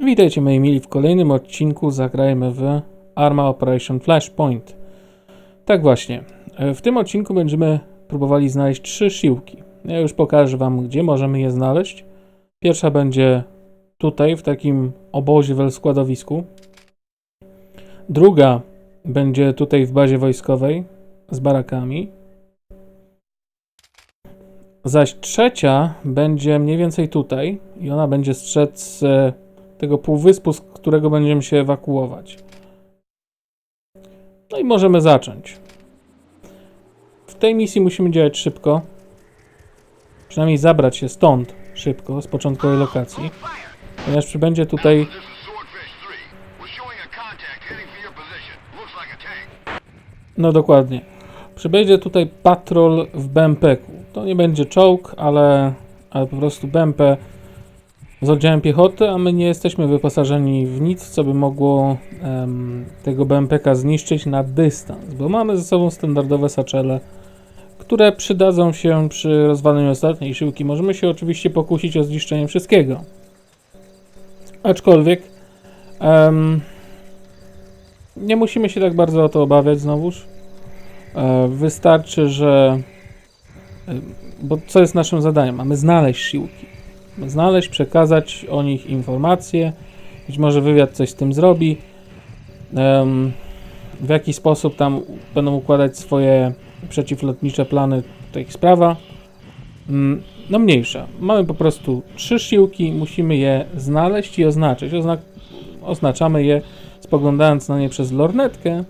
Witajcie moi mili w kolejnym odcinku zagrajmy w Arma Operation Flashpoint. Tak właśnie, e, w tym odcinku będziemy próbowali znaleźć trzy siłki. Ja już pokażę wam, gdzie możemy je znaleźć. Pierwsza będzie tutaj, w takim obozie w składowisku. Druga będzie tutaj w bazie wojskowej z barakami. Zaś trzecia będzie mniej więcej tutaj i ona będzie strzec e, tego półwyspu, z którego będziemy się ewakuować. No i możemy zacząć. W tej misji musimy działać szybko. Przynajmniej zabrać się stąd szybko, z początkowej lokacji. Ponieważ przybędzie tutaj This is Swordfish 3. We're showing a contact heading for your position. Looks like a tank. No dokładnie. Przybędzie tutaj patrol w BMP-ku. To nie będzie czołg, ale, ale po prostu BMP z oddziałem piechoty, a my nie jesteśmy wyposażeni w nic, co by mogło em, tego BMP-ka zniszczyć na dystans, bo mamy ze sobą standardowe saczele, które przydadzą się przy rozwaleniu ostatniej siłki. Możemy się oczywiście pokusić o zniszczenie wszystkiego. Aczkolwiek em, nie musimy się tak bardzo o to obawiać znowuż. E, Wystarczy, że. e, Bo co jest naszym zadaniem? Mamy znaleźć siłki. Znaleźć, przekazać o nich informacje. Być może wywiad coś z tym zrobi. Em, W jaki sposób tam będą układać swoje przeciwlotnicze plany, to ich sprawa. Mm, No mniejsza. Mamy po prostu trzy siłki, musimy je znaleźć i oznaczyć. Ozna oznaczamy je spoglądając na nie przez lornetkę.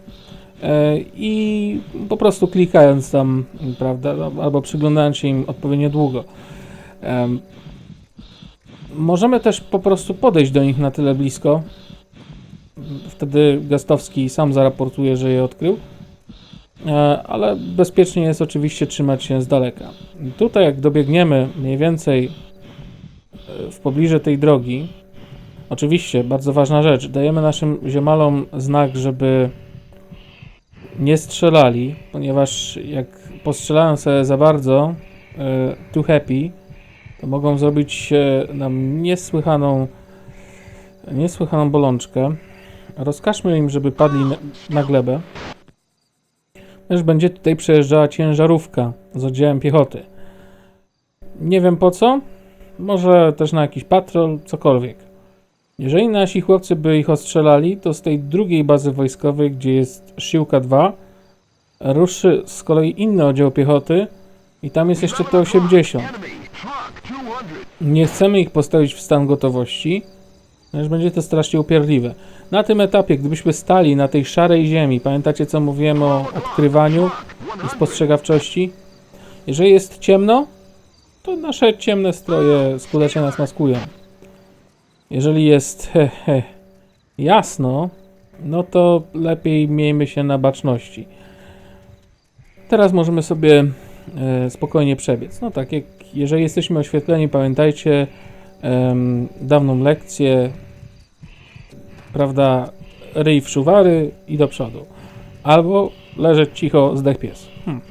E, i po prostu klikając tam, prawda, no, albo przyglądając się im odpowiednio długo. Możemy też po prostu podejść do nich na tyle blisko. Wtedy Gastowski sam zaraportuje, że je odkrył. E, Ale bezpiecznie jest oczywiście trzymać się z daleka. Tutaj, jak dobiegniemy mniej więcej e, w pobliże tej drogi, oczywiście bardzo ważna rzecz, dajemy naszym ziomalom znak, żeby nie strzelali, ponieważ jak postrzelają sobie za bardzo e, too happy, to mogą zrobić nam niesłychaną niesłychaną bolączkę. Rozkażmy im, żeby padli na glebę. Też będzie tutaj przejeżdżała ciężarówka z oddziałem piechoty. Nie wiem po co. Może też na jakiś patrol, cokolwiek. Jeżeli nasi chłopcy by ich ostrzelali, to z tej drugiej bazy wojskowej, gdzie jest Siłka 2, ruszy z kolei inny oddział piechoty i tam jest jeszcze T-80. Enemy. Truck 200. Nie chcemy ich postawić w stan gotowości, ponieważ będzie to strasznie upierdliwe. Na tym etapie, gdybyśmy stali na tej szarej ziemi, pamiętacie co mówiłem o odkrywaniu i spostrzegawczości? Jeżeli jest ciemno, to nasze ciemne stroje skutecznie nas maskują. Jeżeli jest he, he, jasno, no to lepiej miejmy się na baczności. Teraz możemy sobie e, spokojnie przebiec. No tak, jak jeżeli jesteśmy oświetleni, pamiętajcie dawną lekcję, prawda, ryj w szuwary i do przodu. Albo leżeć cicho, zdech pies. Hmm.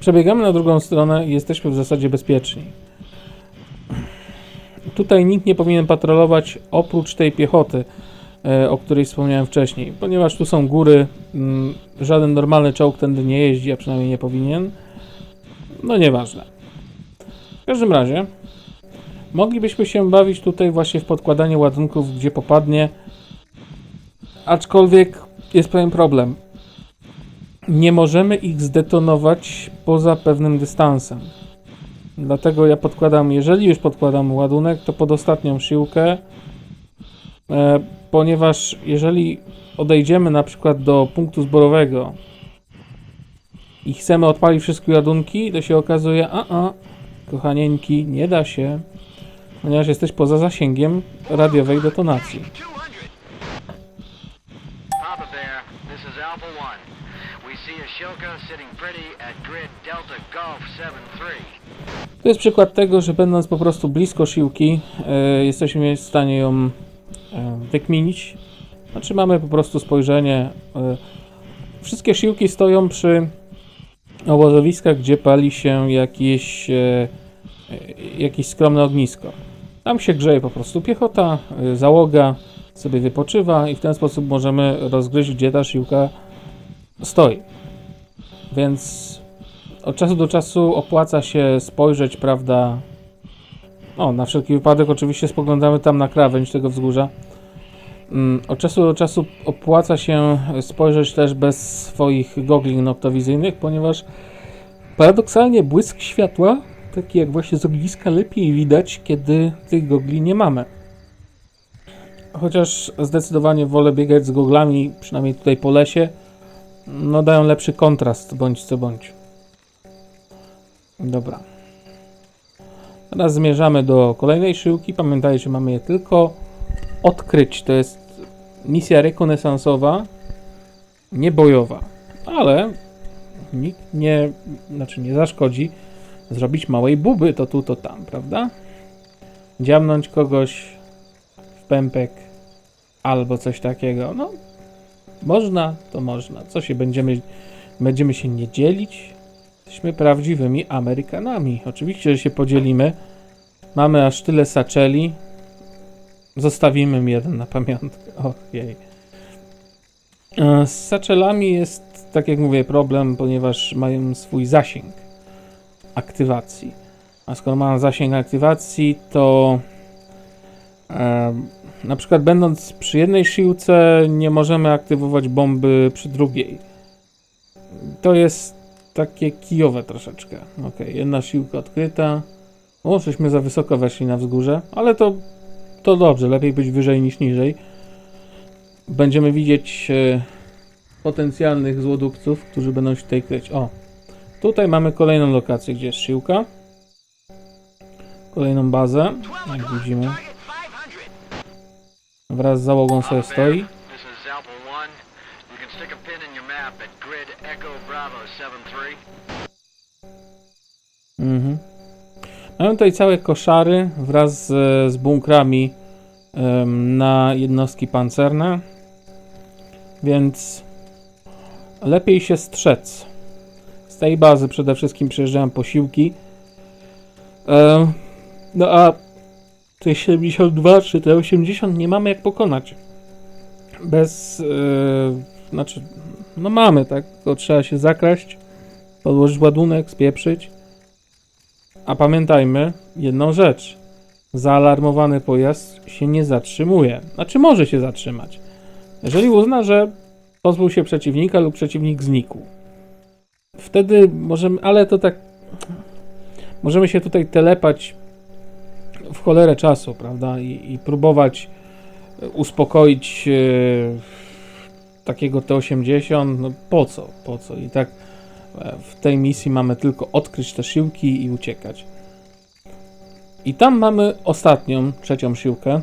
Przebiegamy na drugą stronę i jesteśmy w zasadzie bezpieczni. Tutaj nikt nie powinien patrolować oprócz tej piechoty, e, o której wspomniałem wcześniej, ponieważ tu są góry, mm, żaden normalny czołg tędy nie jeździ, a przynajmniej nie powinien. No nieważne. W każdym razie moglibyśmy się bawić tutaj właśnie w podkładanie ładunków, gdzie popadnie. Aczkolwiek jest pewien problem. Nie możemy ich zdetonować poza pewnym dystansem. Dlatego ja podkładam, jeżeli już podkładam ładunek, to pod ostatnią siłkę, e, ponieważ jeżeli odejdziemy na przykład do punktu zborowego i chcemy odpalić wszystkie ładunki, to się okazuje, a a, kochanieńki, nie da się, ponieważ jesteś poza zasięgiem radiowej detonacji. 200. Papa Bear, this is Alpha 1. We see a Shilka sitting pretty at grid Delta Golf 7-3. To jest przykład tego, że będąc po prostu blisko siłki, e, jesteśmy w stanie ją e, wykminić. Znaczy mamy po prostu spojrzenie. E, wszystkie siłki stoją przy obozowiskach, gdzie pali się jakieś, e, e, jakieś skromne ognisko. Tam się grzeje po prostu piechota, y, załoga sobie wypoczywa i w ten sposób możemy rozgryźć, gdzie ta siłka stoi. Więc od czasu do czasu opłaca się spojrzeć, prawda? O, na wszelki wypadek oczywiście spoglądamy tam na krawędź tego wzgórza. Mm, Od czasu do czasu opłaca się spojrzeć też bez swoich gogli noktowizyjnych, ponieważ paradoksalnie błysk światła, taki jak właśnie z ogniska, lepiej widać, kiedy tych gogli nie mamy. Chociaż zdecydowanie wolę biegać z goglami, przynajmniej tutaj po lesie, no dają lepszy kontrast, bądź co bądź. Dobra. Teraz zmierzamy do kolejnej szyłki. Pamiętajcie, mamy je tylko odkryć. To jest misja rekonesansowa, nie bojowa, ale nikt nie, znaczy nie zaszkodzi zrobić małej buby to tu, to tam, prawda? Dziamnąć kogoś w pępek albo coś takiego. No, można, to można. Co się będziemy, będziemy się nie dzielić? Jesteśmy prawdziwymi Amerykanami. Oczywiście, że się podzielimy. Mamy aż tyle saczeli. Zostawimy mi jeden na pamiątkę. Och, jej. E, Z saczelami jest, tak jak mówię, problem, ponieważ mają swój zasięg aktywacji. A skoro mają zasięg aktywacji, to e, na przykład będąc przy jednej siłce nie możemy aktywować bomby przy drugiej. To jest takie kijowe troszeczkę. Ok, jedna siłka odkryta. O, żeśmy za wysoko weszli na wzgórze, ale to, to dobrze, lepiej być wyżej niż niżej. Będziemy widzieć e, potencjalnych złodupców, którzy będą się tutaj kryć. O, tutaj mamy kolejną lokację, gdzie jest siłka. Kolejną bazę, jak widzimy. Wraz z załogą sobie stoi. This is Alpha 1. You can stick a pin in your map at grid Echo Bravo 73. Mhm. Mamy tutaj całe koszary wraz z, z bunkrami em, na jednostki pancerne, więc lepiej się strzec. Z tej bazy przede wszystkim przyjeżdżają posiłki. No a te 72 czy te 80 nie mamy jak pokonać. Bez, e, znaczy, no mamy, tak, tylko trzeba się zakraść, podłożyć ładunek, spieprzyć. A pamiętajmy jedną rzecz. Zaalarmowany pojazd się nie zatrzymuje. Znaczy może się zatrzymać. Jeżeli uzna, że pozbył się przeciwnika lub przeciwnik znikł. Wtedy możemy, ale to tak możemy się tutaj telepać w cholerę czasu, prawda? I, i próbować e, uspokoić e, takiego T-80. No po co? Po co? I tak W tej misji mamy tylko odkryć te siłki i uciekać. I tam mamy ostatnią, trzecią siłkę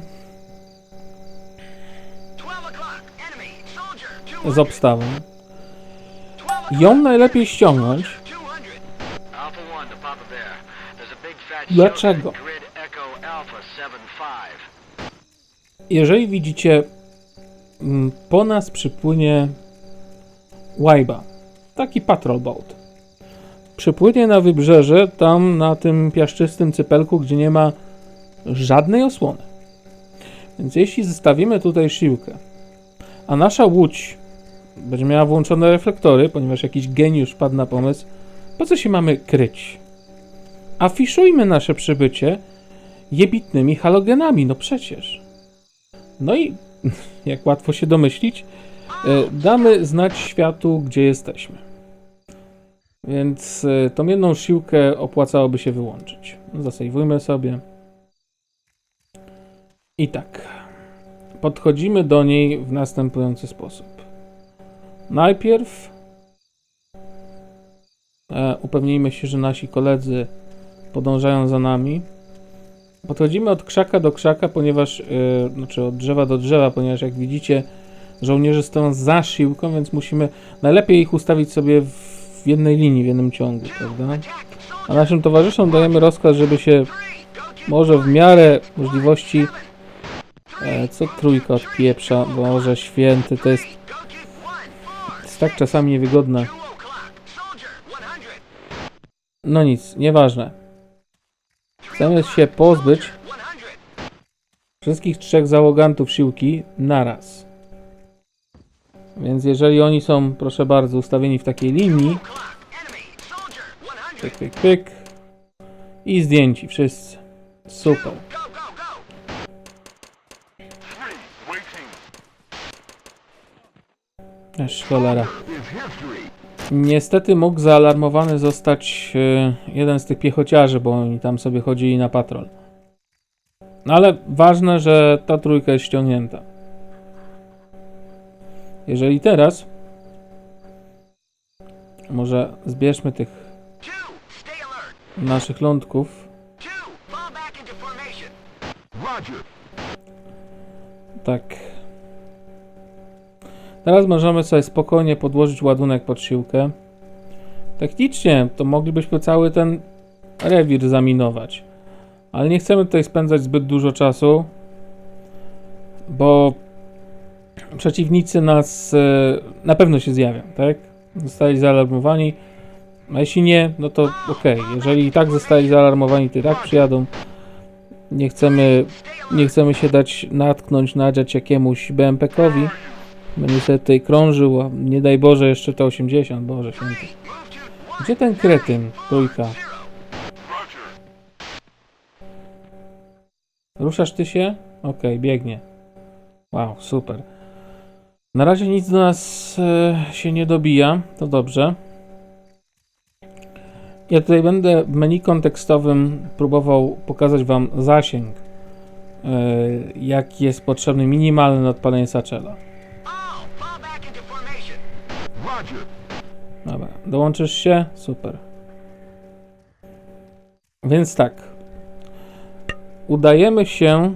12 o'clock. Enemy. Soldier. 200. z obstawą. 12 Ją najlepiej ściągnąć. 200. Alpha 1 to Papa Bear. There's a big fat Dlaczego? showdown at grid Echo Alpha 75. Jeżeli widzicie, mm, po nas przypłynie łajba, taki patrol boat. Przypłynie na wybrzeże, tam na tym piaszczystym cypelku, gdzie nie ma żadnej osłony. Więc jeśli zostawimy tutaj siłkę, a nasza łódź będzie miała włączone reflektory, ponieważ jakiś geniusz padł na pomysł, po co się mamy kryć? Afiszujmy nasze przybycie jebitnymi halogenami, no przecież. No i jak łatwo się domyślić, damy znać światu, gdzie jesteśmy. Więc e, tą jedną siłkę opłacałoby się wyłączyć. Zasejwujmy sobie. I tak. Podchodzimy do niej w następujący sposób. Najpierw e, upewnijmy się, że nasi koledzy podążają za nami. Podchodzimy od krzaka do krzaka, ponieważ, yy, znaczy od drzewa do drzewa, ponieważ jak widzicie, żołnierze stoją za siłką, więc musimy najlepiej ich ustawić sobie w, jednej linii, w jednym ciągu, prawda? A naszym towarzyszom dajemy rozkaz, żeby się może w miarę możliwości. E, co trójka od pieprza, Boże święty, to jest, jest tak czasami niewygodne. No nic, nieważne. Chcemy się pozbyć wszystkich trzech załogantów siłki naraz. Więc jeżeli oni są, proszę bardzo, ustawieni w takiej linii, pyk, pyk, pyk i zdjęci wszyscy. Super. Aż cholera. Niestety mógł zaalarmowany zostać e, jeden z tych piechociarzy, bo oni tam sobie chodzili na patrol. No ale ważne, że ta trójka jest ściągnięta. Jeżeli teraz może zbierzmy tych naszych lądków. Tak. Teraz możemy sobie spokojnie podłożyć ładunek pod siłkę. Technicznie to moglibyśmy cały ten rewir zaminować. Ale nie chcemy tutaj spędzać zbyt dużo czasu, bo przeciwnicy nas e, na pewno się zjawią, tak? Zostali zaalarmowani. A jeśli nie, no to okej. Jeżeli i tak zostali zaalarmowani, to i tak przyjadą. Nie chcemy nie chcemy się dać natknąć, nadziać jakiemuś BMP-kowi. Będzie sobie tutaj krążył, a nie daj Boże jeszcze te 80, Boże święty. Gdzie ten kretyn, trójka? Ruszasz ty się? Okej, biegnie. Wow, super. Na razie nic do nas e, się nie dobija, to dobrze. Ja tutaj będę w menu kontekstowym próbował pokazać Wam zasięg e, jaki jest potrzebny minimalny na odpalenie. Roger. Dobra, dołączysz się? Super. Więc tak. Udajemy się.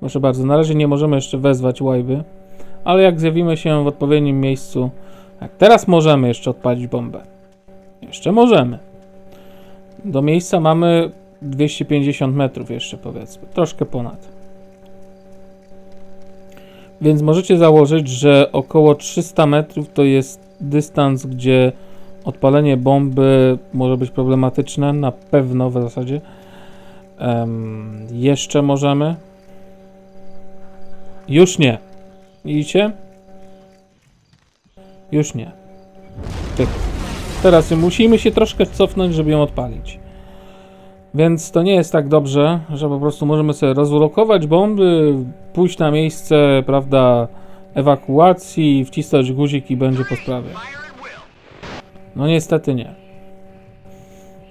Proszę bardzo, na razie nie możemy jeszcze wezwać łajby, ale jak zjawimy się w odpowiednim miejscu. Tak, teraz możemy jeszcze odpalić bombę. Jeszcze możemy. Do miejsca mamy 250 metrów jeszcze powiedzmy, troszkę ponad. Więc możecie założyć, że około 300 metrów to jest dystans, gdzie odpalenie bomby może być problematyczne, na pewno w zasadzie. Em, jeszcze możemy. Już nie. Widzicie? Już nie. Tyk. Teraz musimy się troszkę cofnąć, żeby ją odpalić. Więc to nie jest tak dobrze, że po prostu możemy sobie rozlokować bomby, pójść na miejsce, prawda, ewakuacji, wcisnąć guzik i będzie po sprawie. No niestety nie.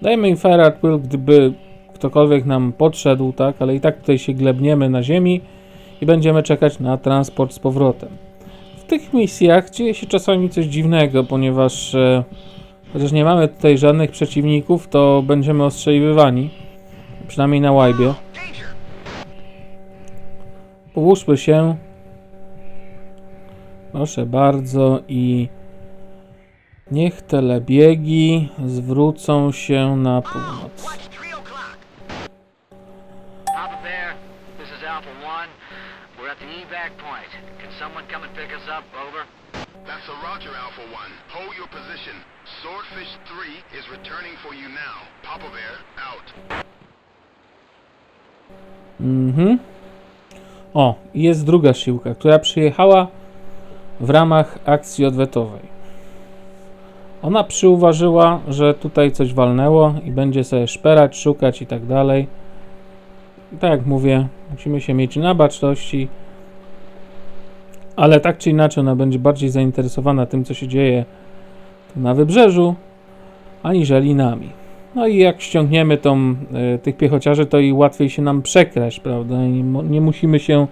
Dajmy im fire at will, gdyby ktokolwiek nam podszedł, tak, ale i tak tutaj się glebniemy na ziemi i będziemy czekać na transport z powrotem. W tych misjach dzieje się czasami coś dziwnego, ponieważ e, chociaż nie mamy tutaj żadnych przeciwników, to będziemy ostrzeliwywani. Przynajmniej na łajbie. Połóżmy się. Proszę bardzo i niech telebiegi zwrócą się na północ. We're at the evac point. Can someone come and pick us up? Over. That's a Roger, Alpha One. Hold your position. Swordfish 3 is returning for you now. Papa Bear, out. Mhm. O, i jest druga siłka, która przyjechała w ramach akcji odwetowej. Ona przyuważyła, że tutaj coś walnęło i będzie sobie szperać, szukać i tak dalej. Tak jak mówię, musimy się mieć na baczności, ale tak czy inaczej ona będzie bardziej zainteresowana tym, co się dzieje na wybrzeżu, aniżeli nami. No i jak ściągniemy tą, y, tych piechociarzy, to i łatwiej się nam przekraść, prawda? Nie, nie, musimy się,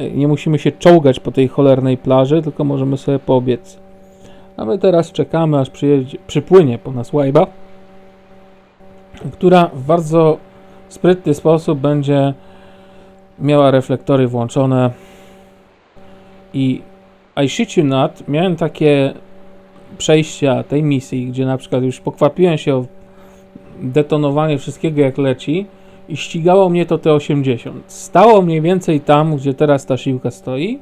y, nie musimy się czołgać po tej cholernej plaży, tylko możemy sobie poobiec. A my teraz czekamy, aż przyjedzie, przypłynie po nas łajba, która w bardzo sprytny sposób będzie miała reflektory włączone i I shit you not, miałem takie przejścia tej misji, gdzie na przykład już pokwapiłem się o detonowanie wszystkiego jak leci i ścigało mnie to te 80. Stało mniej więcej tam, gdzie teraz ta siłka stoi,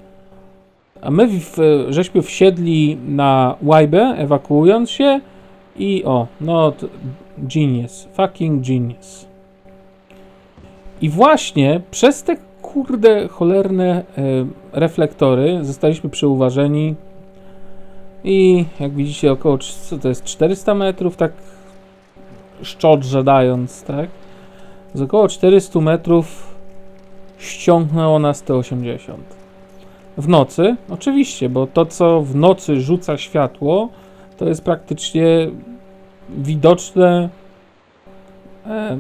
a my w, żeśmy wsiedli na łajbę, ewakuując się i o, no genius, fucking genius. I właśnie przez te kurde cholerne e, reflektory zostaliśmy przeuważeni i jak widzicie około, co to jest, 400 metrów, tak szczodrze dając, tak? Z około 400 metrów ściągnęło nas te 80. W nocy, oczywiście, bo to co w nocy rzuca światło, to jest praktycznie widoczne e,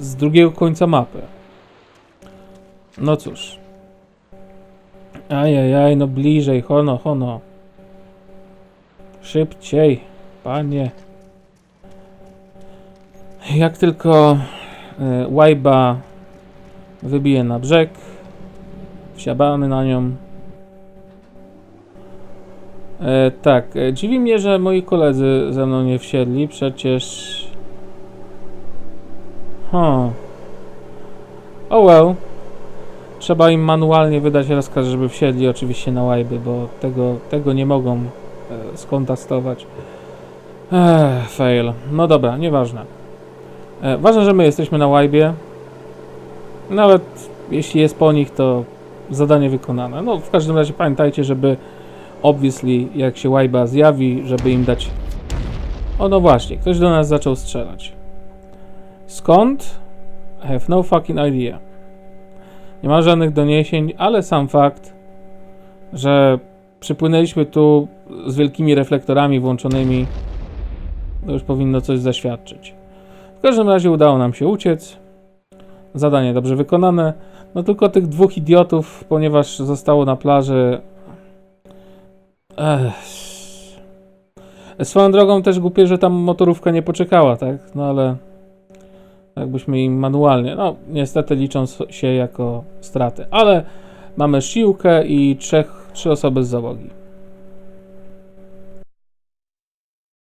z drugiego końca mapy. No cóż. Ajajaj, no bliżej, hono, hono. Szybciej, panie. Jak tylko e, łajba wybije na brzeg, wsiadamy na nią. E, tak, e, dziwi mnie, że moi koledzy ze mną nie wsiedli, przecież... Huh. Oh well. Trzeba im manualnie wydać rozkaz, żeby wsiedli oczywiście na łajby, bo tego, tego nie mogą e. Ech, fail. No dobra, nieważne. E, ważne, że my jesteśmy na łajbie. Nawet jeśli jest po nich, to zadanie wykonane. No, w każdym razie pamiętajcie, żeby obviously, jak się łajba zjawi, żeby im dać... O, no właśnie, ktoś do nas zaczął strzelać. Skąd? I have no fucking idea. Nie ma żadnych doniesień, ale sam fakt, że przypłynęliśmy tu z wielkimi reflektorami włączonymi, to już powinno coś zaświadczyć. W każdym razie udało nam się uciec. Zadanie dobrze wykonane. No tylko tych dwóch idiotów, ponieważ zostało na plaży. Ech. Swoją drogą też głupie, że tam motorówka nie poczekała, tak? No ale jakbyśmy im manualnie. No, niestety liczą się jako straty, ale mamy siłkę i trzech, trzy osoby z załogi.